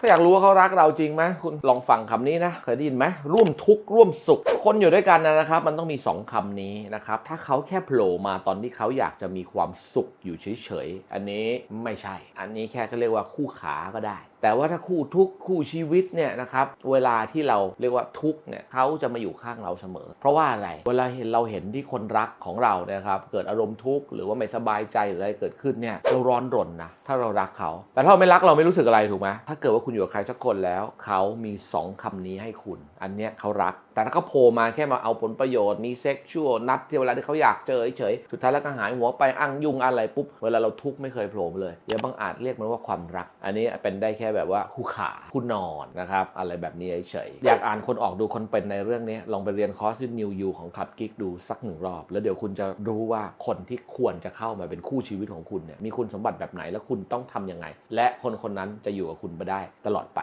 ถ้าอยากรู้ว่าเขารักเราจริงไหมคุณลองฟังคำนี้นะเคยได้ยินไหมร่วมทุกข์ร่วมสุข คนอยู่ด้วยกันนะครับ มันต้องมี 2คำนี้นะครับ ถ้าเขาแค่โผล่มาตอนที่เขาอยากจะมีความสุขอยู่เฉยๆอันนี้ไม่ใช่ อันนี้แค่เขาเรียกว่าคู่ขาก็ได้แต่ว่าถ้าคู่ทุกคู่ชีวิตเนี่ยนะครับเวลาที่เราเรียกว่าทุกเนี่ยเขาจะมาอยู่ข้างเราเสมอ เพราะว่าอะไรเวลาเห็นเราเห็นที่คนรักของเราเนี่ยนะครับเกิดอารมณ์ทุกข์หรือว่าไม่สบายใจหรืออะไรเกิดขึ้นเนี่ยเราร้อนรนนะถ้าเรารักเขา แต่ถ้าเราไม่รักเราไม่รู้สึกอะไรถูกไหมถ้าเกิดว่าคุณอยู่กับใครสักคนแล้ว เขามีสองคำนี้ให้คุณ อันเนี้ยเขารัก แต่ถ้าเขาโผล่มาแค่มาเอาผลประโยชน์มีเซ็กชวลนัดที่เวลาที่เขาอยากเจอเฉยๆสุดท้ายแล้วก็หายหัวไปอ้างยุ่งอะไรปุ๊บเวลาเราทุกข์ไม่เคยโผล่เลยอย่าบังอาจเรียกมันว่าความรัก อันนี้เป็นได้แค่แบบว่าคู่ขาคู่นอนนะครับ อะไรแบบนี้เฉยๆอยากอ่านคนออกดูคนเป็นในเรื่องนี้ลองไปเรียนคอร์สที่นิวยูของขับกิ๊กดูสักหนึ่งรอบ แล้วเดี๋ยวคุณจะรู้ว่าคนที่ควรจะเข้ามาเป็นคู่ชีวิตของคุณเนี่ยมีคุณสมบัติแบบไหนและคุณต้องทำยังไง และคนคนนั้นจะอยู่กับคุณไปได้ตลอดไป